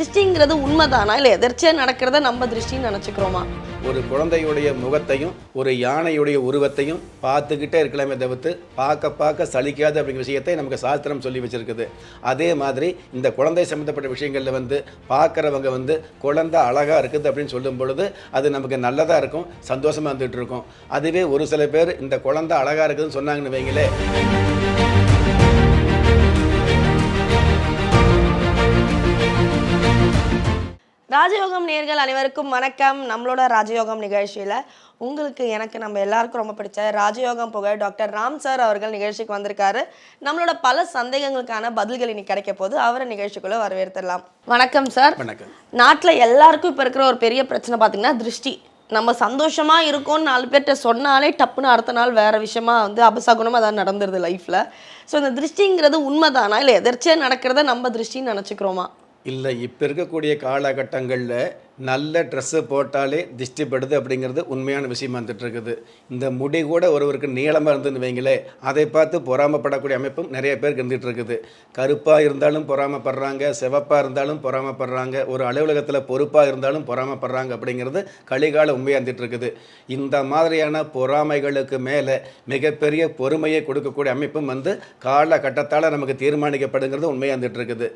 திருஷ்டிங்கிறது உண்மைதானா? இல்லை எதர்ச்சியாக நடக்கிறத நம்ம திருஷ்டின்னு நினச்சிக்கிறோமா? ஒரு குழந்தையுடைய முகத்தையும் ஒரு யானையுடைய உருவத்தையும் பார்த்துக்கிட்டே இருக்கலாமே தவிர்த்து பார்க்க பார்க்க சலிக்காது அப்படிங்கிற விஷயத்தை நமக்கு சாஸ்திரம் சொல்லி வச்சுருக்குது. அதே மாதிரி இந்த குழந்தை சம்மந்தப்பட்ட விஷயங்களில் வந்து பார்க்குறவங்க வந்து குழந்தை அழகாக இருக்குது அப்படின்னு சொல்லும் பொழுது அது நமக்கு நல்லதாக இருக்கும் சந்தோஷமாக இருந்துகிட்டு இருக்கும். அதுவே ஒரு சில பேர் இந்த குழந்தை அழகாக இருக்குதுன்னு சொன்னாங்கன்னு வைங்களேன். ராஜயோகம் நேர்கள் அனைவருக்கும் வணக்கம். நம்மளோட ராஜயோகம் நிகழ்ச்சியில் உங்களுக்கு எனக்கு நம்ம எல்லாருக்கும் ரொம்ப பிடிச்ச ராஜயோகம் புகழ் டாக்டர் ராம் சார் அவர்கள் நிகழ்ச்சிக்கு வந்திருக்காரு. நம்மளோட பல சந்தேகங்களுக்கான பதில்கள் இன்னைக்கு கிடைக்க போது அவரை நிகழ்ச்சிக்குள்ள வரவேற்றுடலாம் வணக்கம் சார். வணக்கம். நாட்டில் எல்லாருக்கும் இப்போ இருக்கிற ஒரு பெரிய பிரச்சனை பார்த்தீங்கன்னா திருஷ்டி. நம்ம சந்தோஷமா இருக்கோம்னு நாலு பேர்கிட்ட சொன்னாலே டப்புன்னு அடுத்த நாள் வேற விஷயமா வந்து அபசகுணமாக அதான் நடந்துருது லைஃப்பில் ஸோ இந்த திருஷ்டிங்கிறது உண்மைதானா? இல்லை எதிர்ச்சியாக நடக்கிறத நம்ம திருஷ்டின்னு நினச்சிக்கிறோமா? இல்லை இப்போ இருக்கக்கூடிய காலகட்டங்களில் நல்ல ட்ரெஸ்ஸு போட்டாலே திஷ்டிப்படுது அப்படிங்கிறது உண்மையான விஷயமா வந்துட்டுருக்குது இந்த முடி கூட ஒருவருக்கு நீளமாக இருந்துன்னு வைங்களே அதை பார்த்து பொறாமப்படக்கூடிய அமைப்பும் நிறைய பேருக்கு இருந்துகிட்ருக்குது. கருப்பாக இருந்தாலும் பொறாமப்படுறாங்க சிவப்பாக இருந்தாலும் பொறாமப்படுறாங்க ஒரு அலுவலகத்தில் பொறுப்பாக இருந்தாலும் பொறாமப்படுறாங்க அப்படிங்கிறது கலிகால உண்மையாக இருந்துட்டு இருக்குது இந்த மாதிரியான பொறாமைகளுக்கு மேலே மிகப்பெரிய பொறுமையை கொடுக்கக்கூடிய அமைப்பும் வந்து காலகட்டத்தால் நமக்கு தீர்மானிக்கப்படுங்கிறது உண்மையாக இருந்துகிட்ருக்குது.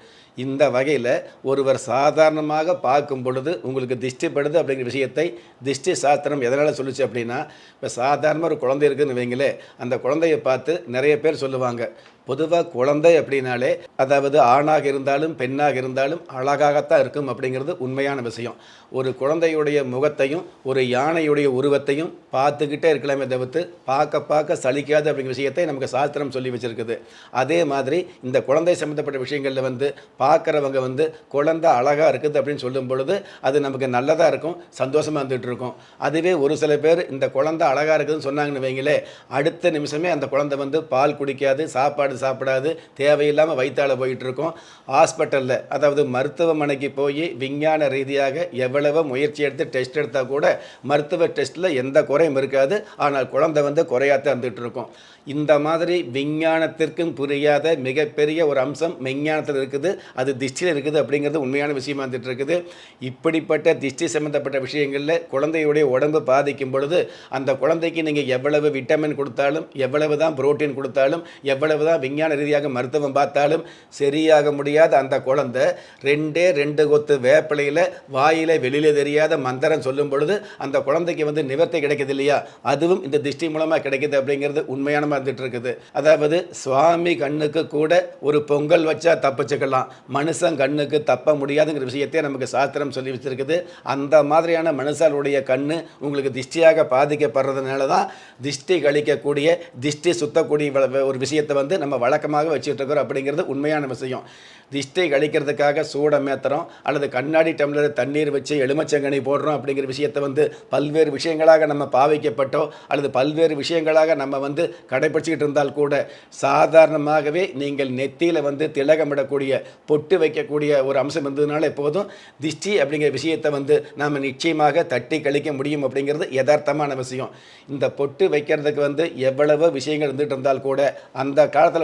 இந்த வகையில் ஒருவர் சாதாரணமாக பார்க்கும் பொழுது உங்களுக்கு திஷ்டிப்படுது அப்படிங்கிற விஷயத்தை திஷ்டி சாஸ்திரம் எதனால் சொல்லிச்சு அப்படின்னா இப்போ சாதாரணமாக ஒரு குழந்தை இருக்குன்னு வைங்களே அந்த குழந்தைய பார்த்து நிறைய பேர் சொல்லுவாங்க. பொதுவாக குழந்தை அப்படின்னாலே அதாவது ஆணாக இருந்தாலும் பெண்ணாக இருந்தாலும் அழகாகத்தான் இருக்கும் அப்படிங்கிறது உண்மையான விஷயம். ஒரு குழந்தையுடைய முகத்தையும் ஒரு யானையுடைய உருவத்தையும் பார்த்துக்கிட்டே இருக்கலாமே தவிர்த்து பார்க்க பார்க்க சலிக்காது அப்படிங்கிற விஷயத்தை நமக்கு சாஸ்திரம் சொல்லி வச்சுருக்குது. அதே மாதிரி இந்த குழந்தை சம்மந்தப்பட்ட விஷயங்களில் வந்து பார்க்குறவங்க வந்து குழந்தை அழகாக இருக்குது அப்படின்னு சொல்லும் பொழுது அது நமக்கு நல்லதாக இருக்கும் சந்தோஷமாக இருந்துகிட்டு இருக்கும். அதுவே ஒரு சில பேர் இந்த குழந்தை அழகாக இருக்குதுன்னு சொன்னாங்கன்னு வைங்களே அடுத்த நிமிஷமே அந்த குழந்தை வந்து பால் குடிக்காது சாப்பாடு சாப்பிடாது. தேவையில்லாமல் வயிற்றால் போயிட்டுருக்கோம். ஹாஸ்பிட்டலில் அதாவது மருத்துவமனைக்கு போய் விஞ்ஞான ரீதியாக எவ்வளவு முயற்சி எடுத்து டெஸ்ட் எடுத்தால் கூட மருத்துவ டெஸ்ட்டில் எந்த குறையும் இருக்காது. ஆனால் குழந்தை வந்து குறையாத்தான் இருந்துகிட்ருக்கோம் இந்த மாதிரி விஞ்ஞானத்திற்கும் புரியாத மிகப்பெரிய ஒரு அம்சம் விஞ்ஞானத்தில் இருக்குது. அது திஷ்டியில் இருக்குது அப்படிங்கிறது உண்மையான விஷயமா வந்துட்டு இருக்குது இப்படிப்பட்ட திஷ்டி சம்மந்தப்பட்ட விஷயங்களில் குழந்தையுடைய உடம்பு பாதிக்கும் பொழுது அந்த குழந்தைக்கு நீங்கள் எவ்வளவு விட்டமின் கொடுத்தாலும் எவ்வளவு தான் புரோட்டீன் கொடுத்தாலும் எவ்வளவு தான் விஞ்ஞான ரீதியாக மருத்துவம் பார்த்தாலும் சரியாக முடியாத அந்த குழந்தை ரெண்டே ரெண்டு கொத்து வேப்பிலையில் வாயில் வெளியில் தெரியாத மந்திரம் சொல்லும் பொழுது அந்த குழந்தைக்கு வந்து நிவர்த்தி கிடைக்குது இல்லையா அதுவும் இந்த திஷ்டி மூலமாக கிடைக்குது அப்படிங்கிறது உண்மையான வந்துட்டு இருக்குது அதாவது சுவாமி கண்ணுக்கு கூட ஒரு பொங்கல் வச்சா தப்பிச்சுக்கலாம். மனுஷன் கண்ணுக்கு தப்ப முடியாதுங்கிற விஷயத்தை நமக்கு சாஸ்திரம் சொல்லி வச்சிருக்குது. அந்த மாதிரியான மனுஷாலுடைய கண்ணு உங்களுக்கு திஷ்டியாக பாதிக்கப்படுறதுனால தான் திஷ்டி கழிக்கக்கூடிய திஷ்டி சுத்தக்கூடிய ஒரு விஷயத்தை வந்து நம்ம வழக்கமாக வச்சுட்ருக்கிறோம் அப்படிங்கிறது உண்மையான விஷயம். திஷ்டை கழிக்கிறதுக்காக சூடம் மேத்துறோம் அல்லது கண்ணாடி டம்ளர் தண்ணீர் வச்சு எலுமச்சங்கனி போடுறோம் அப்படிங்கிற விஷயத்தை வந்து பல்வேறு விஷயங்களாக நம்ம பாவிக்கப்பட்டோ அல்லது பல்வேறு விஷயங்களாக நம்ம வந்து கடைபிடிச்சிக்கிட்டு இருந்தால் கூட சாதாரணமாகவே நீங்கள் நெத்தியில் வந்து திலகமிடக்கூடிய பொட்டு வைக்கக்கூடிய ஒரு அம்சம் இருந்ததுனால எப்போதும் திஷ்டி அப்படிங்கிற விஷயத்தை வந்து நாம் நிச்சயமாக தட்டி கழிக்க முடியும் அப்படிங்கிறது யதார்த்தமான விஷயம். இந்த பொட்டு வைக்கிறதுக்கு வந்து எவ்வளவோ விஷயங்கள் இருந்துகிட்டு இருந்தால் கூட அந்த காலத்தில்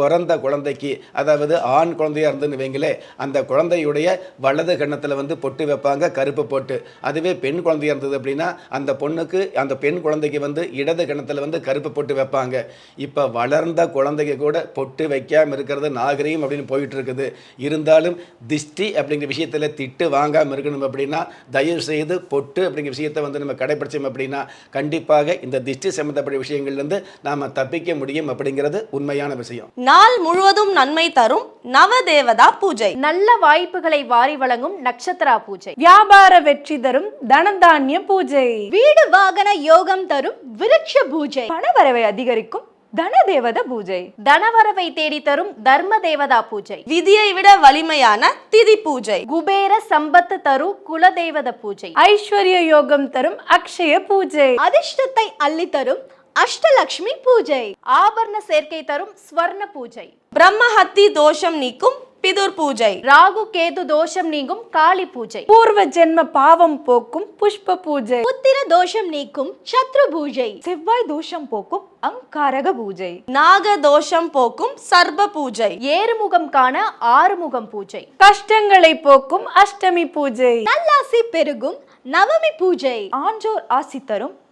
பிறந்த குழந்தைக்கு அதாவது ஆண் குழந்தையாக இருந்துன்னு வைங்களே அந்த குழந்தையுடைய வலது கன்னத்தில் வந்து பொட்டு வைப்பாங்க கருப்பு பொட்டு. அதுவே பெண் குழந்தையாக இருந்தது அப்படின்னா அந்த பொண்ணுக்கு அந்த பெண் குழந்தைக்கு வந்து இடது கன்னத்தில் வந்து கருப்பு பொட்டு வைப்பாங்க. இப்போ வளர்ந்த குழந்தைக்கு கூட பொட்டு வைக்காமல் இருக்கிறது நாகரீகம் அப்படின்னு போயிட்டு இருக்குது இருந்தாலும் திஷ்டி அப்படிங்கிற விஷயத்தில் திட்டு வாங்காமல் இருக்கணும் அப்படின்னா தயவு செய்து பொட்டு அப்படிங்கிற விஷயத்தை வந்து நம்ம கடைபிடிச்சோம் அப்படின்னா கண்டிப்பாக இந்த திஷ்டி சம்மந்தப்பட்ட விஷயங்கள்லேருந்து நாம் தப்பிக்க முடியும் அப்படிங்கிறது உண்மையான விஷயம். நாள் முழுவதும் நன்மை தரும் நவதேவதா பூஜை. நல்ல வாய்ப்புகளை வாரி வழங்கும் நட்சத்திரா பூஜை. வியாபார வெற்றி தரும் தனதானிய பூஜை. வீடு வாகன யோகம் தரும் விருட்ச பூஜை. பணவரவை அதிகரிக்கும் தனதேவத பூஜை. தனவரவை தேடி தரும் தர்ம தேவதா பூஜை. விதியை விட வலிமையான திதி பூஜை. குபேர சம்பத்து தரும் குலதேவத பூஜை. ஐஸ்வர்ய யோகம் தரும் அக்ஷய பூஜை. அதிர்ஷ்டத்தை அள்ளி தரும் அஷ்டலக்ஷ்மி பூஜை. ஆபரண சேர்க்கை தரும் ஸ்வர்ண பூஜை. பிரம்மஹத்தி தோஷம் நீக்கும் பிதுர் பூஜை. ராகு கேது தோஷம் நீங்கும் காளி பூஜை. பூர்வ ஜென்ம பாவம் போக்கும் புஷ்ப பூஜை. புத்திர தோஷம் நீக்கும் சத்ரு பூஜை. செவ்வாய் தோஷம் போக்கும் அங்காரக பூஜை. நாக தோஷம் போக்கும் சர்ப பூஜை. ஏறுமுகம் காண ஆறுமுகம் பூஜை. கஷ்டங்களை போக்கும் அஷ்டமி பூஜை. நல்லாசி பெருகும் நவமி பூஜை. ஆன்றோர் ஆசி தரும்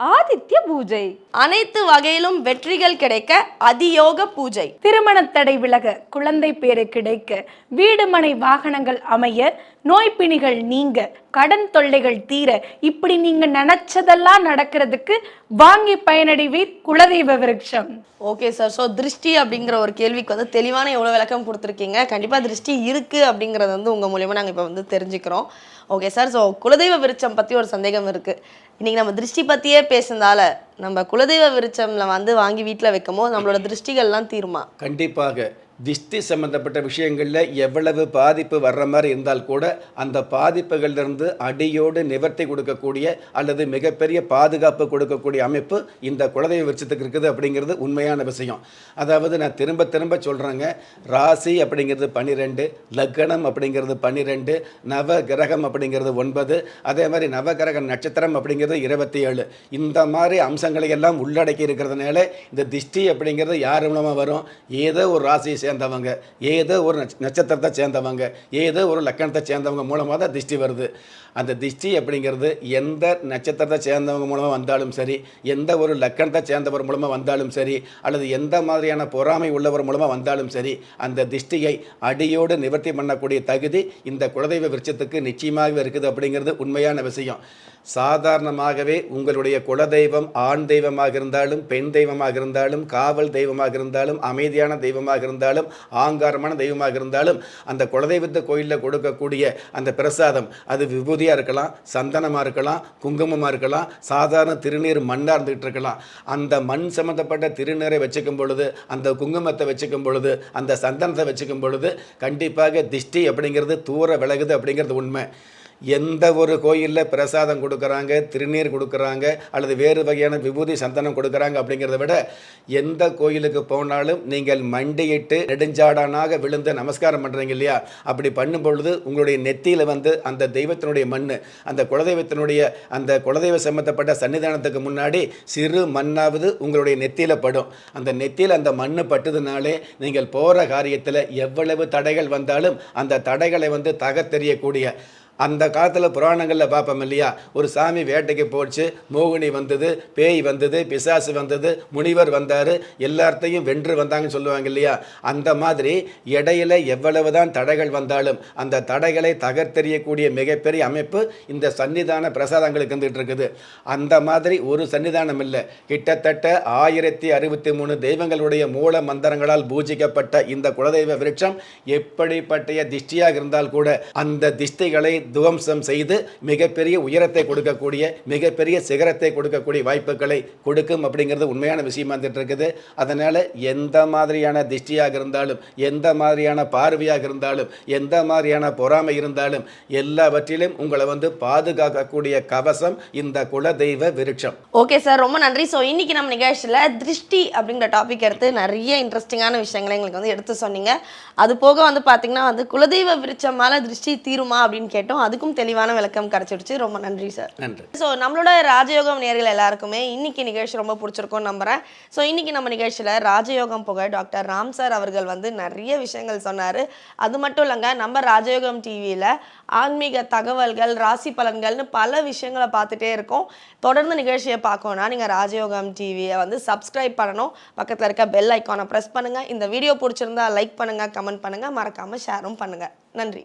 ஆதித்ய பூஜை. அனைத்து வகையிலும் வெற்றிகள் கிடைக்க அதியோக பூஜை. திருமண தடை விலக குழந்தை பேரு கிடைக்க வீடு மனை வாகனங்கள் அமைய நோய் பிணிகள் நீங்க கடன் தொல்லைகள் தீர இப்படி நீங்க நினைச்சதெல்லாம் நடக்கிறதுக்கு வாங்கி பயனடைவீர் குலதெய்வ விருட்சம். ஓகே சார் ஸோ திருஷ்டி அப்படிங்கிற ஒரு கேள்விக்கு வந்து தெளிவான எவ்வளோ விளக்கம் கொடுத்துருக்கீங்க. கண்டிப்பாக திருஷ்டி இருக்குது அப்படிங்கிறது வந்து உங்கள் மூலியமாக நாங்கள் இப்போ வந்து தெரிஞ்சுக்கிறோம். ஓகே சார் ஸோ குலதெய்வ விருட்சம் பற்றி ஒரு சந்தேகம் இருக்குது இன்றைக்கி நம்ம திருஷ்டி பற்றியே பேசுனதால நம்ம குலதெய்வ விருட்சம்ல வந்து வாங்கி வீட்டில் வைக்கும் போது நம்மளோட திருஷ்டிகள்லாம் தீருமா? கண்டிப்பாக. திஷ்டி சம்பந்தப்பட்ட விஷயங்களில் எவ்வளவு பாதிப்பு வர்ற மாதிரி இருந்தால் கூட அந்த பாதிப்புகளிலிருந்து அடியோடு நிவர்த்தி கொடுக்கக்கூடிய அல்லது மிகப்பெரிய பாதுகாப்பு கொடுக்கக்கூடிய அமைப்பு இந்த குலதெய்வ விருட்சத்துக்கு இருக்குது அப்படிங்கிறது உண்மையான விஷயம். அதாவது நான் திரும்ப திரும்ப சொல்கிறேங்க ராசி அப்படிங்கிறது பன்னிரெண்டு லக்னம் அப்படிங்கிறது பன்னிரெண்டு நவ கிரகம் அப்படிங்கிறது ஒன்பது அதே மாதிரி நவகிரக நட்சத்திரம் அப்படிங்கிறது இருபத்தி ஏழு இந்த மாதிரி அம்சங்களை எல்லாம் உள்ளடக்கி இருக்கிறதுனால இந்த திஷ்டி அப்படிங்கிறது யார் மூலமாக வரும்? ஏதோ ஒரு ராசியை சேர்ந்தவங்க. ஏதோ ஒரு நட்சத்திரத்தை சேர்ந்தவங்க. ஏதோ ஒரு லக்கணத்தை சேர்ந்தவங்க மூலமாக தான் திஷ்டி வருது. அந்த திஷ்டி அப்படிங்கிறது எந்த நட்சத்திரத்தை சேர்ந்தவங்க மூலமாக வந்தாலும் சரி எந்த ஒரு லக்கணத்தை சேர்ந்தவர் மூலமாக வந்தாலும் சரி அல்லது எந்த மாதிரியான பொறாமை உள்ளவர் மூலமாக வந்தாலும் சரி அந்த திஷ்டியை அடியோடு நிவர்த்தி பண்ணக்கூடிய தகுதி இந்த குலதெய்வ விருட்சத்துக்கு நிச்சயமாகவே இருக்குது அப்படிங்கிறது உண்மையான விஷயம். சாதாரணமாகவே உங்களுடைய குலதெய்வம் ஆண் தெய்வமாக இருந்தாலும் பெண் தெய்வமாக இருந்தாலும் காவல் தெய்வமாக இருந்தாலும் அமைதியான தெய்வமாக இருந்தாலும் ஆங்காரமான தெய்வமாக இருந்தாலும் அந்த குலதெய்வத்தை கோயிலில் கொடுக்கக்கூடிய அந்த பிரசாதம் அது விபூதியாக இருக்கலாம் சந்தனமாக இருக்கலாம் குங்குமமாக இருக்கலாம் சாதாரண திருநீர் மண்ணாக இருந்துகிட்டு இருக்கலாம். அந்த மண் சம்மந்தப்பட்ட திருநீரை வச்சுக்கும் பொழுது அந்த குங்குமத்தை வச்சுக்கும் பொழுது அந்த சந்தனத்தை வச்சுக்கும் பொழுது கண்டிப்பாக திஷ்டி அப்படிங்கிறது தூர விலகுது அப்படிங்கிறது உண்மை. எந்த ஒரு கோயிலில் பிரசாதம் கொடுக்குறாங்க திருநீர் கொடுக்குறாங்க அல்லது வேறு வகையான விபூதி சந்தனம் கொடுக்குறாங்க அப்படிங்கிறத விட எந்த கோயிலுக்கு போனாலும் நீங்கள் மண்டியிட்டு நெடுஞ்சாடானாக விழுந்து நமஸ்காரம் பண்ணுறீங்க இல்லையா? அப்படி பண்ணும் பொழுது உங்களுடைய நெத்தியில் வந்து அந்த தெய்வத்தினுடைய மண் அந்த குலதெய்வத்தினுடைய அந்த குலதெய்வ சம்மந்தப்பட்ட சன்னிதானத்துக்கு முன்னாடி சிறு மண்ணாவது உங்களுடைய நெத்தியில் படும். அந்த நெத்தியில் அந்த மண் பட்டதுனாலே நீங்கள் போகிற காரியத்தில் எவ்வளவு தடைகள் வந்தாலும் அந்த தடைகளை வந்து தகத்தெறியக்கூடிய அந்த காலத்தில் புராணங்களில் பார்ப்போம் இல்லையா? ஒரு சாமி வேட்டைக்கு போச்சு மோகினி வந்தது பேய் வந்தது பிசாசு வந்தது முனிவர் வந்தார் எல்லாத்தையும் வென்று வந்தாங்கன்னு சொல்லுவாங்க இல்லையா? அந்த மாதிரி இடையில எவ்வளவு தான் தடைகள் வந்தாலும் அந்த தடைகளை தகர்த்தெறியக்கூடிய மிகப்பெரிய அமைப்பு இந்த சன்னிதான பிரசாதங்களுக்கு வந்துட்டு இருக்குது அந்த மாதிரி ஒரு சன்னிதானம் இல்லை. கிட்டத்தட்ட ஆயிரத்தி அறுபத்தி மூணு தெய்வங்களுடைய மூல மந்திரங்களால் பூஜிக்கப்பட்ட இந்த குலதெய்வ விருட்சம் எப்படிப்பட்ட திஷ்டியாக இருந்தால் கூட அந்த திஷ்டிகளை துவம்சம் செய்து மிகப்பெரிய உயரத்தை கொடுக்கக்கூடிய மிகப்பெரிய சிகரத்தை கொடுக்கக்கூடிய வாய்ப்புகளை கொடுக்கும் அப்படிங்கிறது உண்மையான விஷயமா இருந்துட்டு இருக்குது அதனால் எந்த மாதிரியான திஷ்டியாக இருந்தாலும் எந்த மாதிரியான பார்வையாக இருந்தாலும் எந்த மாதிரியான பொறாமை இருந்தாலும் எல்லாவற்றிலும் உங்களை வந்து பாதுகாக்கக்கூடிய கவசம் இந்த குலதெய்வ விருட்சம். ஓகே சார் ரொம்ப நன்றி. ஸோ இன்னைக்கு நம்ம நிகழ்ச்சியில் திருஷ்டி அப்படிங்கிற டாபிக் எடுத்து நிறைய இன்ட்ரெஸ்டிங்கான விஷயங்களை எங்களுக்கு வந்து எடுத்து சொன்னீங்க. அது போக வந்து பார்த்தீங்கன்னா வந்து குலதெய்வ விருட்சம் மேலே திருஷ்டி தீருமா அப்படின்னு கேட்டோம். அதுக்கும் தெளிவான விளக்கம் கிடைச்சிடுச்சு. ரொம்ப நன்றி சார் நன்றி. ஸோ நம்மளோட ராஜயோகம் நேர்கள் எல்லாருக்குமே இன்னைக்கு நிகழ்ச்சி ரொம்ப பிடிச்சிருக்கும் நம்புறேன். ஸோ இன்னைக்கு நம்ம நிகழ்ச்சியில் ராஜயோகம் புகழ் டாக்டர் ராம் சார் அவர்கள் வந்து நிறைய விஷயங்கள் சொன்னார். அது மட்டும் இல்லைங்க நம்ம ராஜயோகம் டிவியில் ஆன்மீக தகவல்கள் ராசி பலன்கள்னு பல விஷயங்களை பார்த்துட்டே இருக்கோம். தொடர்ந்து நிகழ்ச்சியை பார்க்கணும்னா நீங்கள் ராஜயோகம் டிவியை வந்து சப்ஸ்கிரைப் பண்ணணும். பக்கத்தில் இருக்க பெல் ஐக்கானை ப்ரெஸ் பண்ணுங்கள் இந்த வீடியோ பிடிச்சிருந்தா லைக் பண்ணுங்கள் கமெண்ட் பண்ணுங்கள் மறக்காமல் ஷேரும் பண்ணுங்கள் நன்றி.